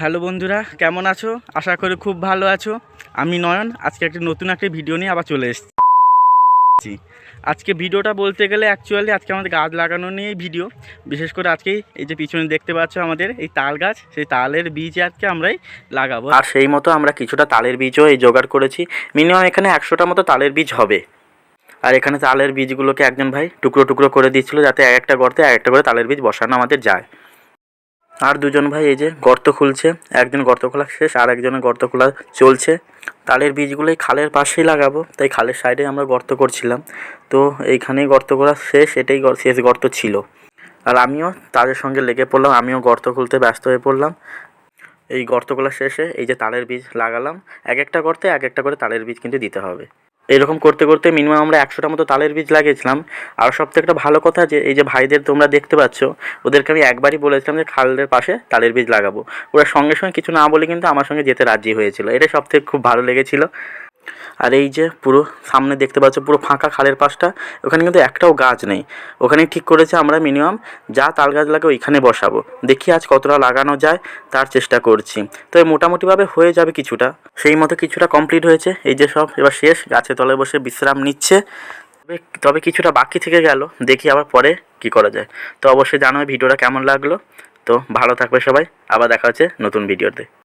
Hello বন্ধুরা, কেমন আছো? আশা করি খুব ভালো আছো। আমি নয়ন, আজকে একটা নতুন একটা ভিডিও নিয়ে আবার চলে এসেছি। আজকে ভিডিওটা বলতে গেলে অ্যাকচুয়ালি আজকে আমাদের গাছ লাগানো নিয়েই ভিডিও। বিশেষ করে আজকে এই যে পিছনে দেখতে পাচ্ছ আমাদের এই তাল গাছ, সেই তালের বীজ আজকে আমরাই লাগাবো। আর সেই মতো আমরা কিছুটা তালের বীজও এই জোগাড় করেছি। মিনিমাম এখানে একশোটা মতো তালের বীজ হবে। আর এখানে তালের বীজগুলোকে একজন ভাই টুকরো টুকরো করে দিচ্ছিল যাতে এক একটা গর্তে এক একটা করে তালের বীজ বসানো আমাদের যায়। আর দুজন ভাই এই যে গর্ত খুলছে। একজন গর্ত খোলা শেষ, আর একজনের গর্ত খোলা চলছে। তালের বীজগুলো এই খালের পাশেই লাগাবো, তাই খালের সাইডে আমরা গর্ত করছিলাম। তো এইখানেই গর্ত করা শেষ, এটাই শেষ গর্ত ছিল। আর আমিও তাদের সঙ্গে লেগে পড়লাম, আমিও গর্ত খুলতে ব্যস্ত হয়ে পড়লাম। এই গর্ত গর্তগুলো শেষে এই যে তালের বীজ লাগালাম, এক একটা গর্তে এক একটা করে তালের বীজ কিন্তু দিতে হবে। এরকম করতে করতে মিনিমাম আমরা একশোটা মতো তালের বীজ লাগিয়েছিলাম। আর সব থেকে একটা ভালো কথা যে, এই যে ভাইদের তোমরা দেখতে পাচ্ছ, ওদেরকে আমি একবারই বলেছিলাম যে খালের পাশে তালের বীজ লাগাবো। ওরা সঙ্গে সঙ্গে কিছু না বলে কিন্তু আমার সঙ্গে যেতে রাজি হয়েছিল। এটা সব থেকে খুব ভালো লেগেছিল। আর এই যে পুরো সামনে দেখতে পাচ্ছ পুরো ফাঁকা খালের পাশটা, ওখানে কিন্তু একটাও গাছ নেই। ওখানে ঠিক করেছে আমরা মিনিমাম যা তাল গাছ লাগে ওইখানে বসাবো। দেখি আজ কতটা লাগানো যায় তার চেষ্টা করছি। তো মোটামুটিভাবে হয়ে যাবে কিছুটা। সেই মতো কিছুটা কমপ্লিট হয়েছে। এই যে সব এবার শেষ, গাছের তলায় বসে বিশ্রাম নিচ্ছে। তবে তবে কিছুটা বাকি থেকে গেল। দেখি আবার পরে কি করা যায়। তো অবশ্যই জানাবে ভিডিওটা কেমন লাগল। তো ভালো থাকবে সবাই। আবার দেখা হচ্ছে নতুন ভিডিওতে।